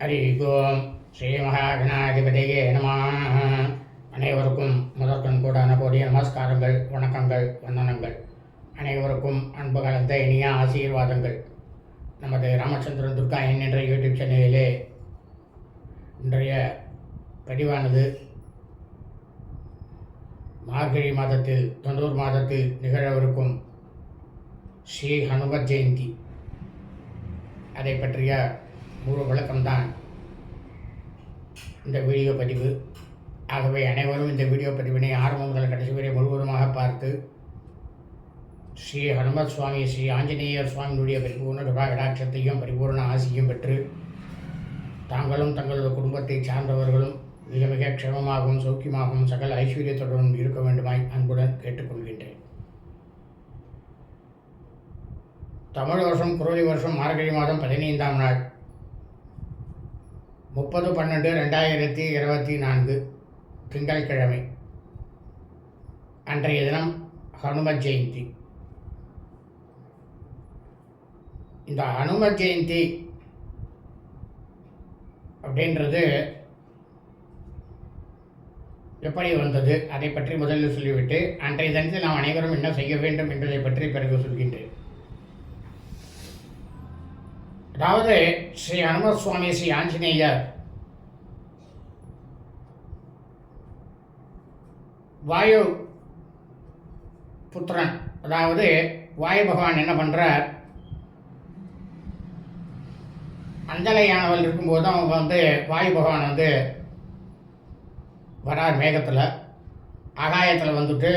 ஹரி ஓம் ஸ்ரீ மகாகணாதிபதியே நம. அனைவருக்கும் முதற்கண் கூடான போதிய நமஸ்காரங்கள் வணக்கங்கள் வந்தனங்கள். அனைவருக்கும் அன்பு கலந்த இனிய ஆசீர்வாதங்கள். நமது ராமச்சந்திரன் துர்கா என் என்ற யூடியூப் சேனலிலே இன்றைய பதிவானது மார்கழி மாதத்தில் தொண்ணூர் மாதத்தில் நிகழவிருக்கும் ஸ்ரீ ஹனுமத் ஜெயந்தி. அதை பற்றிய முழு விளக்கம்தான் இந்த வீடியோ பதிவு. ஆகவே அனைவரும் இந்த வீடியோ பதிவினை ஆரம்பம் முதல் கடைசி வரை முழுவதுமாக பார்த்து ஸ்ரீ ஹனுமத் சுவாமி ஸ்ரீ ஆஞ்சநேயர் சுவாமியுடைய பரிபூர்ண கிருபா கடாட்சத்தையும் பரிபூர்ண ஆசியும் பெற்று தாங்களும் தங்களது குடும்பத்தை சார்ந்தவர்களும் மிக மிக க்ஷமமாகவும் சௌக்கியமாகவும் சகல ஐஸ்வர்யத்துடனும் இருக்க வேண்டுமாய் அன்புடன் கேட்டுக்கொள்கின்றேன். தமிழ் வருஷம் குரோதி வருஷம் மார்கழி மாதம் பதினைந்தாம் நாள். முப்பது பன்னெண்டு ரெண்டாயிரத்தி இருபத்தி நான்கு திங்கட்கிழமை அன்றைய தினம் ஹனுமத் ஜெயந்தி. இந்த ஹனுமத் ஜெயந்தி அப்படின்றது எப்படி வந்தது? அதை பற்றி முதலில் சொல்லிவிட்டு அன்றைய தினத்தில் நாம் அனைவரும் என்ன செய்ய வேண்டும் என்பதை பற்றி பிறகு சொல்கின்றேன். அதாவது ஸ்ரீ ஹனுமத் சுவாமி ஸ்ரீ ஆஞ்சநேயர் வாயு புத்திரன் அதாவது வாயு பகவான் என்ன பண்ணுறார் அஞ்சலையானவள் இருக்கும்போது அவங்க வந்து வாயு பகவான் வந்து வரார் மேகத்தில் ஆகாயத்தில் வந்துட்டு.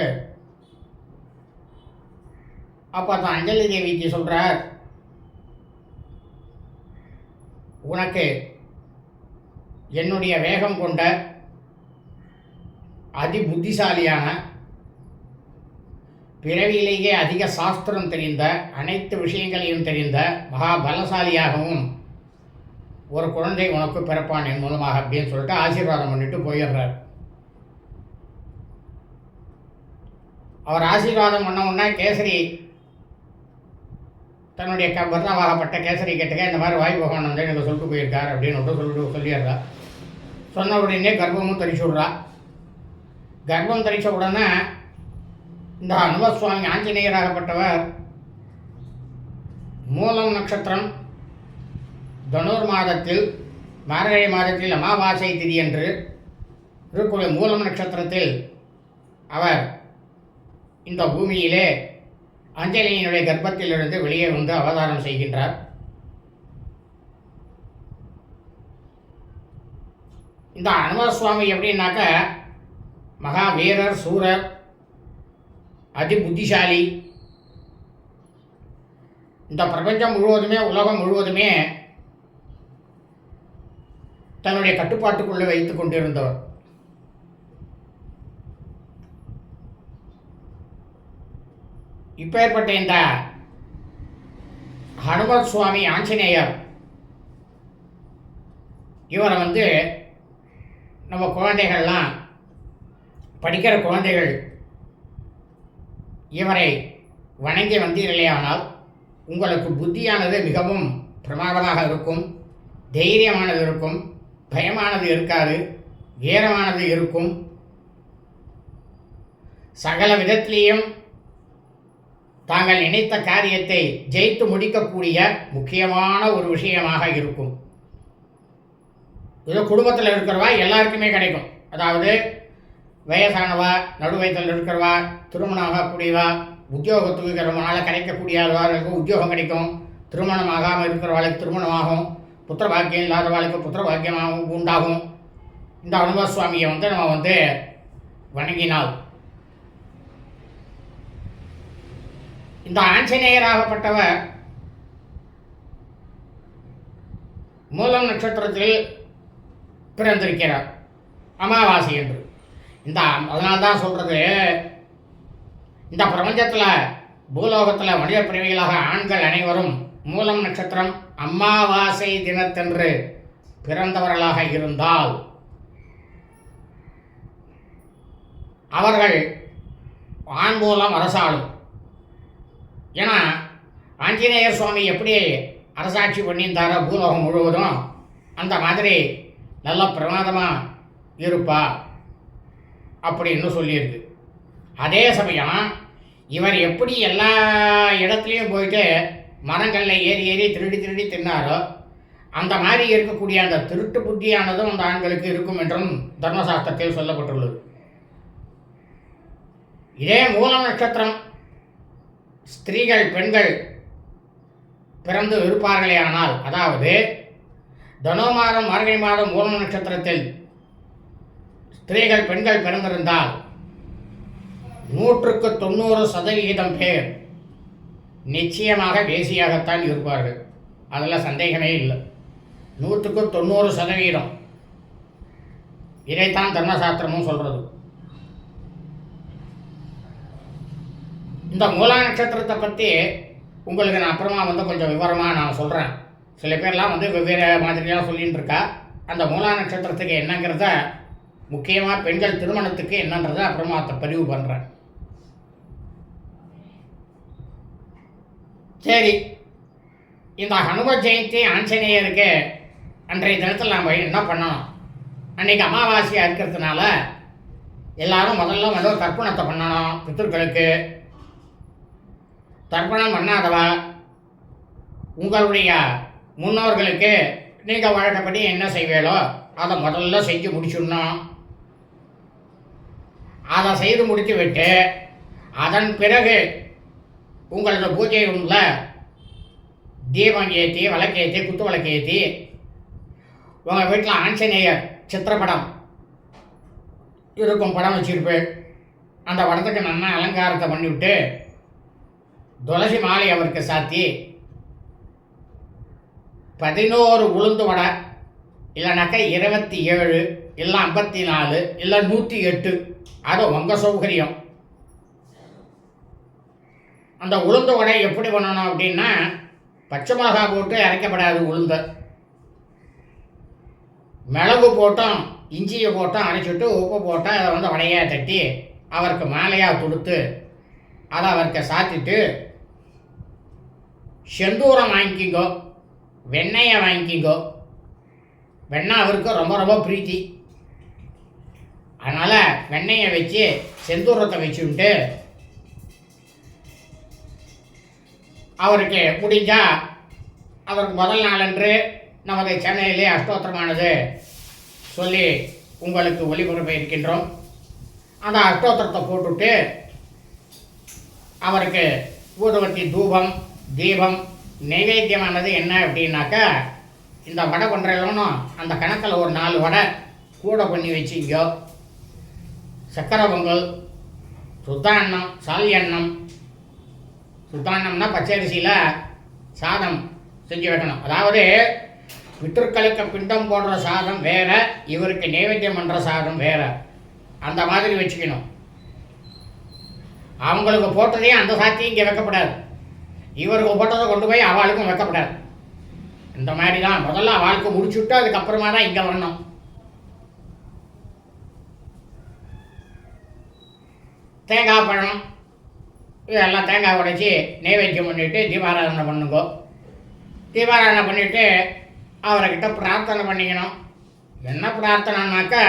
அப்போ தான் அஞ்சலி தேவிக்கு சொல்கிறார் உனக்கு என்னுடைய வேகம் கொண்ட அதி புத்திசாலியான பிறவியிலேயே அதிக சாஸ்திரம் தெரிந்த அனைத்து விஷயங்களையும் தெரிந்த மகா பலசாலியாகவும் ஒரு குழந்தை உனக்கு பிறப்பான் என் மூலமாக அப்படின்னு சொல்லிட்டு ஆசீர்வாதம் பண்ணிட்டு போயிடுறார். அவர் ஆசீர்வாதம் பண்ண உடனே கேசரி தன்னுடைய க பர்தாவாகப்பட்ட கேசரி கேட்டுக்க இந்த மாதிரி வாய் பகவான் வந்து எனக்கு சொல்லிட்டு போயிருக்கார் அப்படின்னு சொல்லிட்டு சொல்லிடுறா. சொன்ன உடனே கர்ப்பமும் தரிச்சு விட்றா. கர்ப்பம் தரிச்ச உடனே இந்த அனுபவசுவாமி ஆஞ்சநேயராகப்பட்டவர் மூலம் நட்சத்திரம் தனுர் மாதத்தில் மார்கழி மாதத்தில் அமாவாசை திதி என்று இருக்கக்கூடிய மூலம் நட்சத்திரத்தில் அவர் இந்த பூமியிலே அஞ்சலியினுடைய கர்ப்பத்திலிருந்து வெளியே வந்து அவதாரம் செய்கின்றார். இந்த அனுமத சுவாமி எப்படின்னாக்க மகா வீரர் சூரர் அதி புத்திசாலி இந்த பிரபஞ்சம் முழுவதுமே உலகம் முழுவதுமே தன்னுடைய கட்டுப்பாட்டுக்குள்ளே வைத்துக் கொண்டிருந்தவர். இப்பேற்பட்ட இந்த ஹனுமத் சுவாமி ஆஞ்சநேயர் இவரை வந்து நம்ம குழந்தைகள்லாம் படிக்கிற குழந்தைகள் இவரை வணங்கி வந்தீர்களேயானால் உங்களுக்கு புத்தியானது மிகவும் பிரமாதமாக இருக்கும் தைரியமானது இருக்கும் பயமானது இருக்காது வீரமானது இருக்கும். சகல விதத்திலேயும் தாங்கள் நினைத்த காரியத்தை ஜெயித்து முடிக்கக்கூடிய முக்கியமான ஒரு விஷயமாக இருக்கும். இது குடும்பத்தில் இருக்கிறவா எல்லாருக்குமே கிடைக்கும். அதாவது வயசானவா நடுவயத்தில் இருக்கிறவா திருமணமாகக்கூடியவா உத்தியோகத்துக்கு இருக்கிறவனால கிடைக்கக்கூடியவர்களுக்கு உத்தியோகம் கிடைக்கும். திருமணம் ஆகாமல் இருக்கிறவர்களுக்கு திருமணமாகும். புத்திர பாக்கியம் இல்லாதவர்களுக்கு புத்திர பாக்கியமாகவும் உண்டாகும். இந்த அனுபவ சுவாமியை வந்து நம்ம வந்து வணங்கினால் இந்த ஆஞ்சநேயராகப்பட்டவர் மூலம் நட்சத்திரத்தில் பிறந்திருக்கிறார். அமாவாசை என்று. இந்த அதனால்தான் சொல்கிறது இந்த பிரபஞ்சத்தில் பூலோகத்தில் மனித பிறவிகளாக ஆண்கள் அனைவரும் மூலம் நட்சத்திரம் அமாவாசை தினத்தன்று பிறந்தவர்களாக இருந்தால் அவர்கள் ஆண் மூலம் அரசாளும். ஏன்னா ஆஞ்சநேயர் சுவாமி எப்படி அரசாட்சி பண்ணியிருந்தாரோ பூலோகம் முழுவதும் அந்த மாதிரி நல்ல பிரமாதமாக இருப்பா அப்படின்னு சொல்லியிருக்கு. அதே சமயம் இவர் எப்படி எல்லா இடத்துலையும் போயிட்டு மரங்களில் ஏறி ஏறி திருடி திருடி தின்னாரோ அந்த மாதிரி இருக்கக்கூடிய அந்த திருட்டு புத்தியானதும் அந்த ஆண்களுக்கு இருக்கும் என்றும் தர்மசாஸ்திரத்தில் சொல்லப்பட்டுள்ளது. இதே மூல நட்சத்திரம் ஸ்திரீகள் பெண்கள் பிறந்து இருப்பார்களே ஆனால் அதாவது தனோ மாதம் மார்கழி மாதம் மூல நட்சத்திரத்தில் ஸ்திரீகள் பெண்கள் பிறந்திருந்தால் நூற்றுக்கு தொண்ணூறு சதவிகிதம் பேர் நிச்சயமாக தேசியாகத்தான் இருப்பார்கள். அதில் சந்தேகமே இல்லை. நூற்றுக்கு தொண்ணூறு சதவீதம் இதைத்தான் தர்மசாஸ்திரமும் சொல்கிறது. இந்த மூலா நட்சத்திரத்தை பற்றி உங்களுக்கு நான் அப்புறமா வந்து கொஞ்சம் விவரமாக நான் சொல்கிறேன் சில பேர்லாம் வந்து வெவ்வேறு மாதிரியாக சொல்லின்னு இருக்கா. அந்த மூலா நட்சத்திரத்துக்கு என்னங்கிறத முக்கியமாக பெண்கள் திருமணத்துக்கு என்னன்றதை அப்புறமா அதை பதிவு பண்ணுறேன் சரி. இந்த ஹனும ஜெயந்தி ஆஞ்சநேயருக்கு அன்றைய தினத்தில் நாம் என்ன பண்ணணும்? அன்றைக்கி அமாவாசையாக இருக்கிறதுனால எல்லாரும் முதல்ல வந்து ஒரு தர்ப்பணத்தை பண்ணணும் பித்தர்களுக்கு தர்ப்பணம் பண்ணாதவா? உங்களுடைய முன்னோர்களுக்கு நீங்கள் வழக்கப்படி என்ன செய்வீங்களோ அதை முதல்ல செஞ்சு முடிச்சுடணும். அதை செய்து முடித்து விட்டு அதன் பிறகு உங்களது பூஜை ரூமில் தீபம் ஏற்றி விளக்கேற்றி குத்து விளக்கு ஏற்றி உங்கள் வீட்டில் ஆஞ்சநேயர் சித்திரப்படம் இருக்கும் படம் வச்சுருப்பேன். அந்த படத்துக்கு நல்லா அலங்காரத்தை பண்ணிவிட்டு துளசி மாலை அவருக்கு சாத்தி. பதினோரு உளுந்து வடை இல்லைனாக்கா இருபத்தி ஏழு இல்லை ஐம்பத்தி நாலு இல்லை நூற்றி எட்டு. அது உங்கள் சௌகரியம். அந்த உளுந்து வடை எப்படி பண்ணணும் அப்படின்னா பச்சை மிளகா போட்டு அரைக்கப்படாது உளுந்து. மிளகு போட்டோம் இஞ்சியை போட்டோம் அரைச்சிட்டு உப்பு போட்டால் அதை வந்து வடையாக தட்டி அவருக்கு மாலையாக கொடுத்து அதை அவருக்கு சாத்திட்டு செந்தூரம் வாங்கிக்கோ வெண்ணெயை வாங்கிக்கோ. வெண்ணெய் அவருக்கு ரொம்ப ரொம்ப பிரீத்தி. அதனால் வெண்ணெயை வச்சு செந்தூரத்தை வச்சுட்டு அவருக்கு முடிஞ்சால் அவருக்கு முதல் நாளன்று நமது சென்னையிலே அஷ்டோத்திரமானது சொல்லி உங்களுக்கு ஒளிபரப்ப இருக்கின்றோம். அந்த அஷ்டோத்திரத்தை போட்டுட்டு அவருக்கு ஊதுவத்தி தூபம் தீபம் நைவேத்தியமானது என்ன அப்படின்னாக்கா இந்த வடை கொன்றையிலும் அந்த கணக்கில் ஒரு நாலு வடை கூட பண்ணி வச்சிங்கோ சக்கரை பொங்கல் சுத்தாண்ணம் சாலி அன்னம் சுத்தாண்ணம்னா பச்சரிசியில் சாதம் செஞ்சு வைக்கணும். அதாவது பித்தர்களுக்கு பிண்டம் போடுற சாதம் வேற இவருக்கு நைவேத்தியம் பண்ணுற சாதம் வேற. அந்த மாதிரி வச்சுக்கணும். அவங்களுக்கு போட்டதையும் அந்த சாத்தியும் இங்கே வைக்கப்படாது. இவருக்கு போட்டதை கொண்டு போய் அவளுக்கும் வைக்கப்படாது இந்த மாதிரி தான் முதல்ல அவளுக்கு முடிச்சுட்டு அதுக்கப்புறமா தான் இங்கே வரணும். தேங்காய் பழம் இதெல்லாம் தேங்காய் உடைச்சி நைவேத்தியம் பண்ணிவிட்டு தீபாராதனை பண்ணுங்கோ. தீபாராதனை பண்ணிவிட்டு அவர்கிட்ட பிரார்த்தனை பண்ணிக்கணும். என்ன பிரார்த்தனைனாக்கா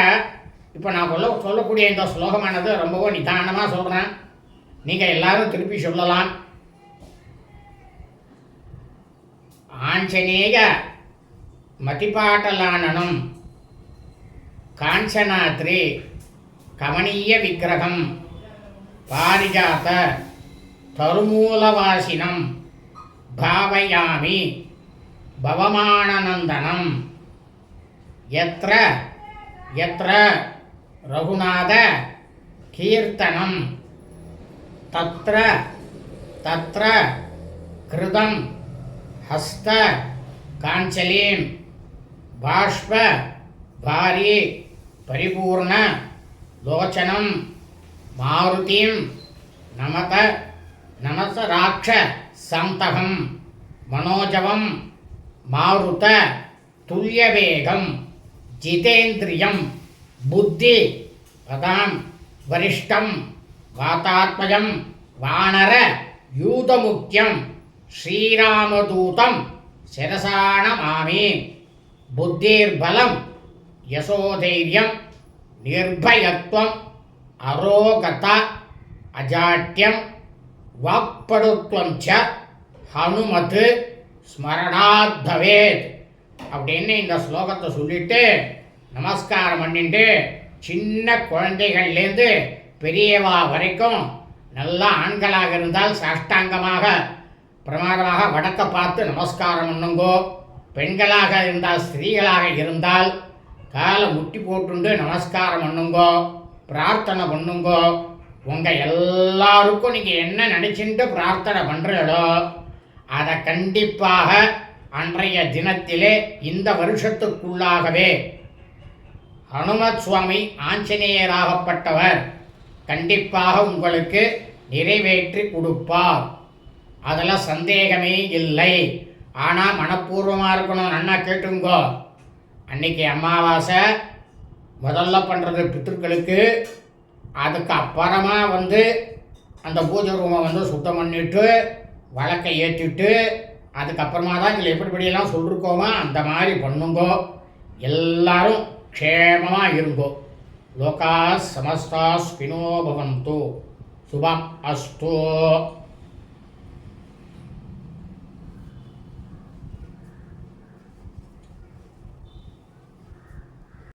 இப்போ நான் சொல்ல சொல்லக்கூடிய இந்த ஸ்லோகமானது ரொம்பவும் நிதானமாக சொல்கிறேன் நீங்கள் எல்லாரும் திருப்பி சொல்லலாம். ஆஞ்சநேய மதிபாட்டலானனம் காஞ்சனாத்ரி கமனீய விக்கிரகம் பாரிஜாத தருமூலவாசினம் பாவயாமி பவமானநந்தனம். எத்திர எத்திர ரகுநாத கீர்த்தனம். தத்ர தத்ர கிருதம். ஹஸ்த காஞ்சலீம் பாஷ்ப பாரி பரிபூர்ண லோச்சனம் மாருதிம் நமத நமசராட்ச சந்தகம் மனோஜவம் மாருத துல்யவேகம் ஜிதேந்திரியம் புத்தி பதாம் வரிஷ்டம் வாதாத்மயம் வானர யூதமுக்கியம் ஸ்ரீராமதூதம் சிரசாணமாமி புத்திர்பலம் யசோதைரியம் நிர்பயத்துவம் அரோகத அஜாட்டியம் வாக்படுத்துவம் ச ஹனுமத்து ஸ்மரணாத் அப்படின்னு இந்த ஸ்லோகத்தை சொல்லிட்டு நமஸ்காரம் பண்ணிட்டு சின்ன குழந்தைகள்லேருந்து பெரியவா வரைக்கும் நல்ல ஆண்களாக இருந்தால் சாஷ்டாங்கமாக பிரமாதமாக வடக்க பார்த்து நமஸ்காரம் பண்ணுங்கோ. பெண்களாக இருந்தால் ஸ்திரீகளாக இருந்தால் காலை முட்டி போட்டுண்டு நமஸ்காரம் பண்ணுங்கோ. பிரார்த்தனை பண்ணுங்கோ. உங்கள் எல்லாருக்கும் நீங்கள் என்ன நினச்சிட்டு பிரார்த்தனை பண்ணுறீங்களோ அதை கண்டிப்பாக அன்றைய தினத்திலே இந்த வருஷத்துக்குள்ளாகவே ஹனுமத் சுவாமி ஆஞ்சநேயராகப்பட்டவர் கண்டிப்பாக உங்களுக்கு நிறைவேற்றி கொடுப்பார். அதெல்லாம் சந்தேகமே இல்லை. ஆனால் மனப்பூர்வமாக இருக்கணும். நன்னா கேட்டுங்கோ. அன்னைக்கு அமாவாசை முதல்ல பண்ணுறது பித்திருக்களுக்கு அதுக்கு அப்புறமா வந்து அந்த பூஜை ரூமை வந்து சுத்தம் பண்ணிட்டு வழக்கை ஏற்றிட்டு அதுக்கப்புறமா தான் இதில் எப்படிப்படியெல்லாம் சொல்லிருக்கோமோ அந்த மாதிரி பண்ணுங்கோ. எல்லாரும் க்ஷேமமாக இருங்கோ. லோகா சமஸ்தா ஸ்பினோ பவந்து. சுபம் அஸ்தோ.